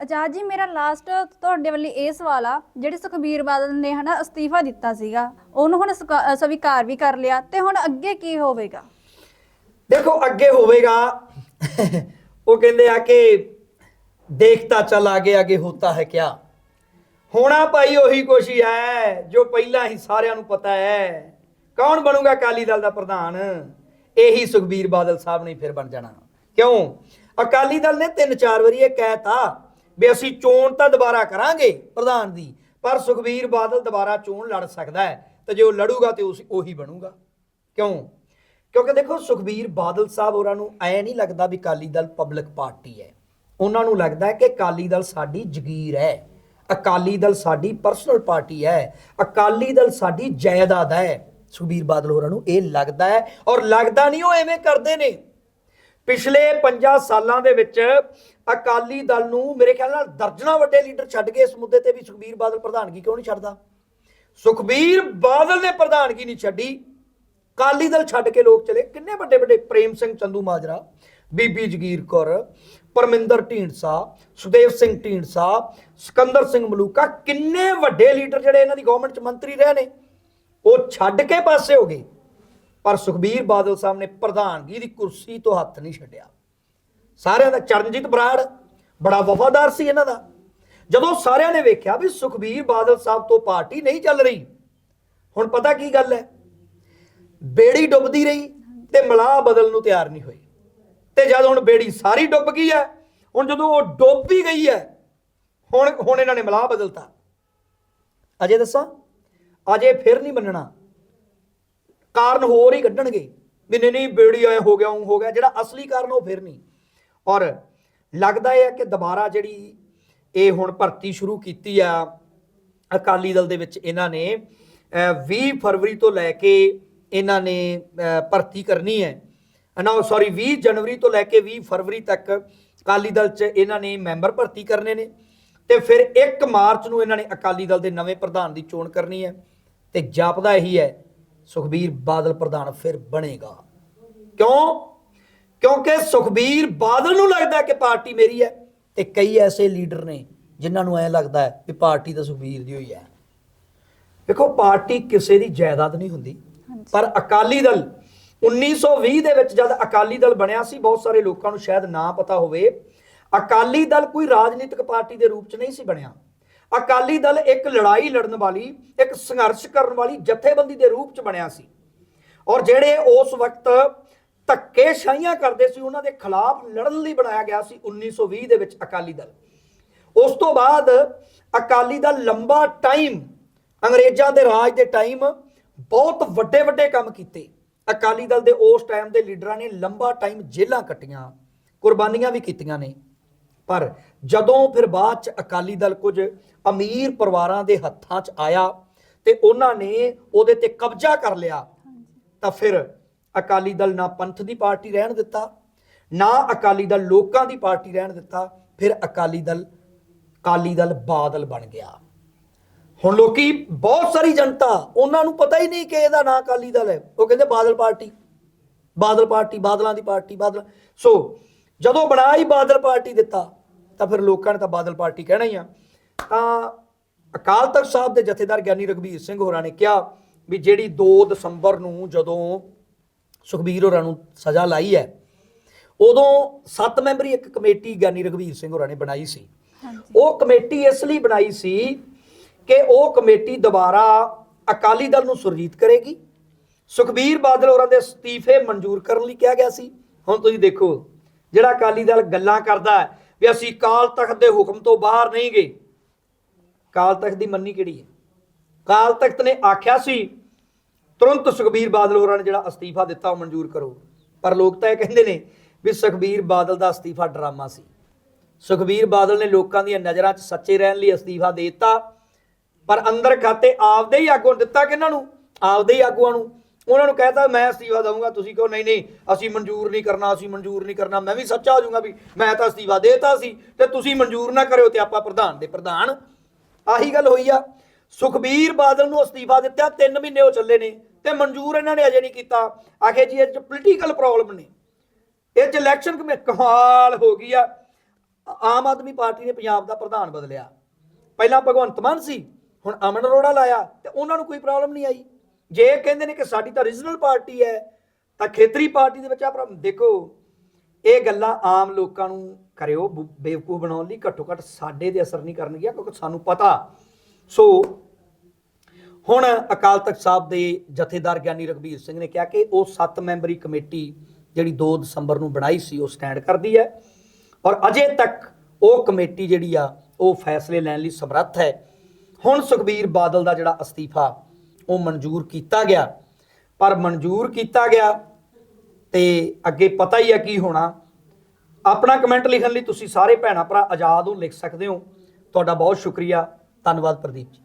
ਆਜ਼ਾਦ ਜੀ ਮੇਰਾ ਲਾਸਟ ਤੁਹਾਡੇ ਵੱਲ ਇਹ ਸਵਾਲ ਆ ਜਿਹੜੇ ਸੁਖਬੀਰ ਬਾਦਲ ਨੇ ਹਨਾ ਅਸਤੀਫਾ ਦਿੱਤਾ ਸੀਗਾ ਉਹਨੂੰ ਹੁਣ ਸਵੀਕਾ- ਅ, ਸਵੀਕਾਰ ਵੀ ਕਰ ਲਿਆ ਤੇ ਹੁਣ ਅੱਗੇ ਕੀ ਹੋਵੇਗਾ? ਦੇਖੋ ਅੱਗੇ ਹੋਵੇਗਾ ਉਹ ਕਹਿੰਦੇ ਆ ਕਿ ਦੇਖਤਾ ਚਲ ਆਗੇ ਆਗੇ ਹੋਤਾ ਹੈ ਕਿਆ। ਹੋਣਾ ਭਾਈ ਉਹੀ ਕੁਛ ਹੀ ਹੈ ਜੋ ਪਹਿਲਾਂ ਹੀ ਸਾਰਿਆਂ ਨੂੰ ਪਤਾ ਹੈ। ਕੌਣ ਬਣੂਗਾ ਅਕਾਲੀ ਦਲ ਦਾ ਪ੍ਰਧਾਨ? ਇਹੀ ਸੁਖਬੀਰ ਬਾਦਲ ਸਾਹਿਬ ਨੇ ਫਿਰ ਬਣ ਜਾਣਾ। ਕਿਉਂ? ਅਕਾਲੀ ਦਲ ਨੇ ਤਿੰਨ ਚਾਰ ਵਾਰੀ ਇਹ ਕਹਿਤਾ ਵੀ ਅਸੀਂ ਚੋਣ ਤਾਂ ਦੁਬਾਰਾ ਕਰਾਂਗੇ ਪ੍ਰਧਾਨ ਦੀ ਪਰ ਸੁਖਬੀਰ ਬਾਦਲ ਦੁਬਾਰਾ ਚੋਣ ਲੜ ਸਕਦਾ ਹੈ ਤੇ ਜੇ ਉਹ ਲੜੂਗਾ ਤੇ ਉਸ ਉਹੀ ਬਣੂਗਾ। ਕਿਉਂ? ਕਿਉਂਕਿ ਦੇਖੋ, ਸੁਖਬੀਰ ਬਾਦਲ ਸਾਹਿਬ ਹੋਰਾਂ ਨੂੰ ਐ ਨਹੀਂ ਲੱਗਦਾ ਵੀ ਅਕਾਲੀ ਦਲ ਪਬਲਿਕ ਪਾਰਟੀ ਹੈ। ਉਹਨਾਂ ਨੂੰ ਲੱਗਦਾ ਕਿ ਅਕਾਲੀ ਦਲ ਸਾਡੀ ਜ਼ਗੀਰ ਹੈ। ਅਕਾਲੀ ਦਲ ਸਾਡੀ ਪਰਸਨਲ ਪਾਰਟੀ ਹੈ। ਅਕਾਲੀ ਦਲ ਸਾਡੀ ਜਾਇਦਾਦ ਹੈ। ਸੁਖਬੀਰ ਬਾਦਲ ਹੋਰਾਂ ਨੂੰ ਇਹ ਲੱਗਦਾ ਹੈ ਔਰ ਲੱਗਦਾ ਨਹੀਂ ਉਹ ਐਵੇਂ ਕਰਦੇ ਨੇ। ਪਿਛਲੇ 50 ਸਾਲਾਂ ਦੇ ਵਿੱਚ ਅਕਾਲੀ ਦਲ ਨੂੰ ਮੇਰੇ ਖਿਆਲ ਨਾਲ ਦਰਜਨਾਂ ਵੱਡੇ ਲੀਡਰ ਛੱਡ ਗਏ ਇਸ ਮੁੱਦੇ ਤੇ ਵੀ ਸੁਖਬੀਰ ਬਾਦਲ ਪ੍ਰਧਾਨਗੀ ਕਿਉਂ ਨਹੀਂ ਛੱਡਦਾ? ਸੁਖਬੀਰ ਬਾਦਲ ਨੇ ਪ੍ਰਧਾਨਗੀ ਨਹੀਂ ਛੱਡੀ। ਅਕਾਲੀ ਦਲ ਛੱਡ ਕੇ ਲੋਕ ਚਲੇ। ਕਿੰਨੇ ਵੱਡੇ ਵੱਡੇ ਪ੍ਰੇਮ ਸਿੰਘ ਚੰਦੂ ਮਾਜਰਾ, ਬੀਬੀ ਜਗੀਰ ਕੌਰ, ਪਰਮਿੰਦਰ ਢੀਂਡਸਾ, ਸੁਦੇਵ ਸਿੰਘ ਢੀਂਡਸਾ, ਸਿਕੰਦਰ ਸਿੰਘ ਮਲੂਕਾ, ਕਿੰਨੇ ਵੱਡੇ ਲੀਡਰ ਜਿਹੜੇ ਇਹਨਾਂ ਦੀ ਗਵਰਨਮੈਂਟ ਚ ਮੰਤਰੀ ਰਹੇ ਨੇ, ਉਹ ਛੱਡ ਕੇ ਪਾਸੇ ਹੋ ਗਏ। ਪਰ ਸੁਖਬੀਰ ਬਾਦਲ ਸਾਹਿਬ ਨੇ ਪ੍ਰਧਾਨਗੀ ਦੀ ਕੁਰਸੀ ਤੋਂ ਹੱਥ ਨਹੀਂ ਛੱਡਿਆ। ਸਾਰਿਆਂ ਦਾ ਚਰਨਜੀਤ ਬਰਾੜ ਬੜਾ ਵਫਾਦਾਰ ਸੀ ਇਹਨਾਂ ਦਾ। ਜਦੋਂ ਸਾਰਿਆਂ ਨੇ ਵੇਖਿਆ ਵੀ ਸੁਖਬੀਰ ਬਾਦਲ ਸਾਹਿਬ ਤੋਂ ਪਾਰਟੀ ਨਹੀਂ ਚੱਲ ਰਹੀ, ਹੁਣ ਪਤਾ ਕੀ ਗੱਲ ਹੈ? ਬੇੜੀ ਡੁੱਬਦੀ ਰਹੀ ਤੇ ਮਲਾਹ ਬਦਲ ਨੂੰ ਤਿਆਰ ਨਹੀਂ ਹੋਈ ਤੇ ਜਦ ਹੁਣ ਬੇੜੀ ਸਾਰੀ ਡੁੱਬ ਗਈ ਹੈ, ਹੁਣ ਜਦੋਂ ਉਹ ਡੁੱਬ ਹੀ ਗਈ ਹੈ, ਹੁਣ ਹੁਣ ਇਹਨਾਂ ਨੇ ਮਲਾਹ ਬਦਲਤਾ। ਅਜੇ ਦੱਸਾਂ? ਅਜੇ ਫਿਰ ਨਹੀਂ ਮੰਨਣਾ। ਕਾਰਨ ਹੋਰ ਹੀ ਕੱਢਣਗੇ। ਵੀ ਨਹੀਂ ਨਹੀਂ ਬੇੜੀ ਐ ਹੋ ਗਿਆ ਉਹ ਹੋ ਗਿਆ ਜਿਹੜਾ ਅਸਲੀ ਕਾਰਨ ਉਹ ਫਿਰ ਨਹੀਂ। ਔਰ ਲੱਗਦਾ ਹੈ ਕਿ ਦੁਬਾਰਾ ਜਿਹੜੀ ਇਹ ਹੁਣ ਭਰਤੀ ਸ਼ੁਰੂ ਕੀਤੀ ਆ ਅਕਾਲੀ ਦਲ ਦੇ ਵਿੱਚ ਇਹਨਾਂ ਨੇ ਅਹ, 20 ਫਰਵਰੀ ਤੋਂ ਲੈ ਕੇ ਇਹਨਾਂ ਨੇ ਭਰਤੀ ਕਰਨੀ ਹੈ। ਨਾ ਸੌਰੀ 20 ਜਨਵਰੀ ਤੋਂ ਲੈ ਕੇ 20 ਫਰਵਰੀ ਤੱਕ ਅਕਾਲੀ ਦਲ 'ਚ ਇਹਨਾਂ ਨੇ ਮੈਂਬਰ ਭਰਤੀ ਕਰਨੇ ਨੇ। ਤੇ ਫਿਰ 1 ਮਾਰਚ ਨੂੰ ਇਹਨਾਂ ਨੇ ਅਕਾਲੀ ਦਲ ਦੇ ਨਵੇਂ ਪ੍ਰਧਾਨ ਦੀ ਚੋਣ ਕਰਨੀ ਹੈ। ਤੇ ਜਾਪਦਾ ਇਹੀ ਹੈ ਸੁਖਬੀਰ ਬਾਦਲ ਪ੍ਰਧਾਨ ਫਿਰ ਬਣੇਗਾ। ਕਿਉਂ? ਕਿਉਂਕਿ ਸੁਖਬੀਰ ਬਾਦਲ ਨੂੰ ਲੱਗਦਾ ਕਿ ਪਾਰਟੀ ਮੇਰੀ ਹੈ ਤੇ ਕਈ ਐਸੇ ਲੀਡਰ ਨੇ ਜਿਨ੍ਹਾਂ ਨੂੰ ਐ ਲੱਗਦਾ ਹੈ ਕਿ ਪਾਰਟੀ ਤਾਂ ਸੁਖਬੀਰ ਦੀ ਹੋਈ ਹੈ। ਦੇਖੋ ਪਾਰਟੀ ਕਿਸੇ ਦੀ ਜਾਇਦਾਦ ਨਹੀਂ ਹੁੰਦੀ। ਪਰ ਅਕਾਲੀ ਦਲ 1920 ਦੇ ਵਿੱਚ ਜਦ ਅਕਾਲੀ ਦਲ ਬਣਿਆ ਸੀ ਬਹੁਤ ਸਾਰੇ ਲੋਕਾਂ ਨੂੰ ਸ਼ਾਇਦ ਨਾ ਪਤਾ ਹੋਵੇ ਅਕਾਲੀ ਦਲ ਕੋਈ ਰਾਜਨੀਤਿਕ ਪਾਰਟੀ ਦੇ ਰੂਪ 'ਚ ਨਹੀਂ ਸੀ ਬਣਿਆ। ਅਕਾਲੀ ਦਲ ਇੱਕ ਲੜਾਈ ਲੜਨ ਵਾਲੀ, ਇੱਕ ਸੰਘਰਸ਼ ਕਰਨ ਵਾਲੀ ਜਥੇਬੰਦੀ ਦੇ ਰੂਪ 'ਚ ਬਣਿਆ ਸੀ। ਔਰ ਜਿਹੜੇ ਉਸ ਵਕਤ ਧੱਕੇ ਸ਼ਾਹੀਆਂ ਕਰਦੇ ਸੀ, ਉਹਨਾਂ ਦੇ ਖਿਲਾਫ ਲੜਨ ਲਈ ਬਣਾਇਆ ਗਿਆ ਸੀ 1920 ਦੇ ਵਿੱਚ ਅਕਾਲੀ ਦਲ। ਉਸ ਤੋਂ ਬਾਅਦ ਅਕਾਲੀ ਦਲ ਲੰਬਾ ਟਾਈਮ, ਅੰਗਰੇਜ਼ਾਂ ਦੇ ਰਾਜ ਦੇ ਟਾਈਮ ਬਹੁਤ ਵੱਡੇ ਵੱਡੇ ਕੰਮ ਕੀਤੇ। ਅਕਾਲੀ ਦਲ ਦੇ ਉਸ ਟਾਈਮ ਦੇ ਲੀਡਰਾਂ ਨੇ ਲੰਬਾ ਟਾਈਮ ਜੇਲ੍ਹਾਂ ਕੱਟੀਆਂ, ਕੁਰਬਾਨੀਆਂ ਵੀ ਕੀਤੀਆਂ ਨੇ। ਪਰ ਜਦੋਂ ਫਿਰ ਬਾਅਦ ਚ ਅਕਾਲੀ ਦਲ ਕੁਝ ਅਮੀਰ ਪਰਿਵਾਰਾਂ ਦੇ ਹੱਥਾਂ 'ਚ ਆਇਆ ਤੇ ਉਹਨਾਂ ਨੇ ਉਹਦੇ ਤੇ ਕਬਜ਼ਾ ਕਰ ਲਿਆ, ਤਾਂ ਫਿਰ ਅਕਾਲੀ ਦਲ ਨਾ ਪੰਥ ਦੀ ਪਾਰਟੀ ਰਹਿਣ ਦਿੱਤਾ, ਨਾ ਅਕਾਲੀ ਦਲ ਲੋਕਾਂ ਦੀ ਪਾਰਟੀ ਰਹਿਣ ਦਿੱਤਾ, ਫਿਰ ਅਕਾਲੀ ਦਲ ਅਕਾਲੀ ਦਲ ਬਾਦਲ ਬਣ ਗਿਆ। ਹੁਣ ਲੋਕੀ ਬਹੁਤ ਸਾਰੀ ਜਨਤਾ, ਉਹਨਾਂ ਨੂੰ ਪਤਾ ਹੀ ਨਹੀਂ ਕਿ ਇਹਦਾ ਨਾਂ ਅਕਾਲੀ ਦਲ ਹੈ। ਉਹ ਕਹਿੰਦੇ ਬਾਦਲ ਪਾਰਟੀ ਬਾਦਲ ਪਾਰਟੀ, ਬਾਦਲਾਂ ਦੀ ਪਾਰਟੀ, ਬਾਦਲ। ਸੋ ਜਦੋਂ ਬਣਾ ਹੀ ਬਾਦਲ ਪਾਰਟੀ ਦਿੱਤਾ ਤਾਂ ਫਿਰ ਲੋਕਾਂ ਨੇ ਤਾਂ ਬਾਦਲ ਪਾਰਟੀ ਕਹਿਣਾ ਹੀ ਆ। ਤਾਂ ਅਕਾਲ ਤਖਤ ਸਾਹਿਬ ਦੇ ਜਥੇਦਾਰ ਗਿਆਨੀ ਰਗਵੀਰ ਸਿੰਘ ਹੋਰਾਂ ਨੇ ਕਿਹਾ ਵੀ ਜਿਹੜੀ 2 ਦਸੰਬਰ ਨੂੰ ਜਦੋਂ ਸੁਖਬੀਰ ਹੋਰਾਂ ਨੂੰ ਸਜ਼ਾ ਲਾਈ ਹੈ ਉਦੋਂ 7 ਮੈਂਬਰੀ ਇੱਕ ਕਮੇਟੀ ਗਿਆਨੀ ਰਗਵੀਰ ਸਿੰਘ ਹੋਰਾਂ ਨੇ ਬਣਾਈ ਸੀ। ਉਹ ਕਮੇਟੀ ਇਸ ਲਈ ਬਣਾਈ ਸੀ ਕਿ ਉਹ ਕਮੇਟੀ ਦੁਬਾਰਾ ਅਕਾਲੀ ਦਲ ਨੂੰ ਸੁਰਜੀਤ ਕਰੇਗੀ। ਸੁਖਬੀਰ ਬਾਦਲ ਹੋਰਾਂ ਦੇ ਅਸਤੀਫੇ ਮਨਜ਼ੂਰ ਕਰਨ ਲਈ ਕਿਹਾ ਗਿਆ ਸੀ। ਹੁਣ ਤੁਸੀਂ ਦੇਖੋ ਜਿਹੜਾ ਅਕਾਲੀ ਦਲ ਗੱਲਾਂ ਕਰਦਾ ਹੈ ਵੀ ਅਸੀਂ ਕਾਲ ਤਖਤ ਦੇ ਹੁਕਮ ਤੋਂ ਬਾਹਰ ਨਹੀਂ ਗਏ। ਕਾਲ ਤਖਤ ਦੀ ਮੰਨੀ ਕਿਹੜੀ ਹੈ? ਕਾਲ ਤਖਤ ਨੇ ਆਖਿਆ ਸੀ, ਤੁਰੰਤ ਸੁਖਬੀਰ ਬਾਦਲ ਹੋਰਾਂ ਨੇ ਜਿਹੜਾ ਅਸਤੀਫਾ ਦਿੱਤਾ ਉਹ ਮਨਜ਼ੂਰ ਕਰੋ। ਪਰ ਲੋਕ ਤਾਂ ਇਹ ਕਹਿੰਦੇ ਨੇ ਵੀ ਸੁਖਬੀਰ ਬਾਦਲ ਦਾ ਅਸਤੀਫਾ ਡਰਾਮਾ ਸੀ। ਸੁਖਬੀਰ ਬਾਦਲ ਨੇ ਲੋਕਾਂ ਦੀਆਂ ਨਜ਼ਰਾਂ 'ਚ ਸੱਚੇ ਰਹਿਣ ਲਈ ਅਸਤੀਫਾ ਦੇ ਦਿੱਤਾ, ਪਰ ਅੰਦਰ ਖਾਤੇ ਆਪਦੇ ਹੀ ਆਗੂ ਦਿੱਤਾ ਕਿਹਨਾਂ ਨੂੰ? ਆਪਦੇ ਹੀ ਆਗੂਆਂ ਨੂੰ। ਉਹਨਾਂ ਨੂੰ ਕਹਿਤਾ, ਮੈਂ ਅਸਤੀਫਾ ਦਊਂਗਾ, ਤੁਸੀਂ ਕਹੋ ਨਹੀਂ ਨਹੀਂ, ਅਸੀਂ ਮਨਜ਼ੂਰ ਨਹੀਂ ਕਰਨਾ, ਅਸੀਂ ਮਨਜ਼ੂਰ ਨਹੀਂ ਕਰਨਾ। ਮੈਂ ਵੀ ਸੱਚਾ ਹੋ ਜਾਊਂਗਾ ਵੀ ਮੈਂ ਤਾਂ ਅਸਤੀਫਾ ਦੇਤਾ ਸੀ ਤੇ ਤੁਸੀਂ ਮਨਜ਼ੂਰ ਨਾ ਕਰਿਓ ਤੇ ਆਪਾਂ ਪ੍ਰਧਾਨ ਦੇ ਪ੍ਰਧਾਨ। ਆਹੀ ਗੱਲ ਹੋਈ ਆ। ਸੁਖਬੀਰ ਬਾਦਲ ਨੂੰ ਅਸਤੀਫਾ ਦਿੱਤਾ 3 ਮਹੀਨੇ ਹੋ ਚੱਲੇ ਨੇ ਤੇ ਮਨਜ਼ੂਰ ਇਹਨਾਂ ਨੇ ਅਜੇ ਨਹੀਂ ਕੀਤਾ। ਆਖੇ ਜੀ, ਇਹ ਚ ਪੋਲੀਟੀਕਲ ਪ੍ਰੋਬਲਮ ਨੇ। ਇਹ ਚ ਇਲੈਕਸ਼ਨ ਕਮਾਲ ਹੋ ਗਈ ਆ। ਆਮ ਆਦਮੀ ਪਾਰਟੀ ਨੇ ਪੰਜਾਬ ਦਾ ਪ੍ਰਧਾਨ ਬਦਲਿਆ। ਪਹਿਲਾਂ ਭਗਵੰਤ ਮਾਨ ਸੀ, ਹੁਣ ਅਮਨ ਅਰੋੜਾ ਲਾਇਆ ਤੇ ਉਹਨਾਂ ਨੂੰ ਕੋਈ ਪ੍ਰੋਬਲਮ ਨਹੀਂ ਆਈ। ਜੇ ਇਹ ਕਹਿੰਦੇ ਨੇ ਕਿ ਸਾਡੀ ਤਾਂ ਰੀਜਨਲ ਪਾਰਟੀ ਹੈ, ਤਾਂ ਖੇਤਰੀ ਪਾਰਟੀ ਦੇ ਵਿੱਚ ਆ ਦੇਖੋ, ਇਹ ਗੱਲਾਂ ਆਮ ਲੋਕਾਂ ਨੂੰ ਕਰਿਓ, ਬੁ- ਬੇਵਕੂਫ ਬਣਾਉਣ ਲਈ ਘੱਟੋ ਘੱਟ ਸਾਡੇ ਦੇ ਅਸਰ ਨਹੀਂ ਕਰਨਗੀਆਂ, ਕਿਉਂਕਿ ਸਾਨੂੰ ਪਤਾ। ਸੋ, ਹੁਣ ਅਕਾਲ ਤਖਤ ਸਾਹਿਬ ਦੇ ਜਥੇਦਾਰ ਗਿਆਨੀ ਰਘਬੀਰ ਸਿੰਘ ਨੇ ਕਿਹਾ ਕਿ ਉਹ 7 ਮੈਂਬਰੀ ਕਮੇਟੀ ਜਿਹੜੀ 2 ਦਸੰਬਰ ਨੂੰ ਬਣਾਈ ਸੀ, ਉਹ ਸਟੈਂਡ ਕਰਦੀ ਹੈ। ਔਰ ਅਜੇ ਤੱਕ ਉਹ ਕਮੇਟੀ ਜਿਹੜੀ ਆ, ਉਹ ਫੈਸਲੇ ਲੈਣ ਲਈ ਸਮਰੱਥ ਹੈ। ਹੁਣ ਸੁਖਬੀਰ ਬਾਦਲ ਦਾ ਜਿਹੜਾ ਅਸਤੀਫਾ ਉਹ ਮਨਜ਼ੂਰ ਕੀਤਾ ਗਿਆ। ਪਰ ਮਨਜ਼ੂਰ ਕੀਤਾ ਗਿਆ ਤੇ ਅੱਗੇ ਪਤਾ ਹੀ ਆ ਕੀ ਹੋਣਾ। ਆਪਣਾ ਕਮੈਂਟ ਲਿਖਣ ਲਈ ਤੁਸੀਂ ਸਾਰੇ ਭੈਣਾ ਭਰਾ ਆਜ਼ਾਦ ਹੋ ਲਿਖ ਸਕਦੇ ਹੋ। ਤੁਹਾਡਾ ਬਹੁਤ ਸ਼ੁਕਰੀਆ। ਧੰਨਵਾਦ ਪ੍ਰਦੀਪ ਜੀ।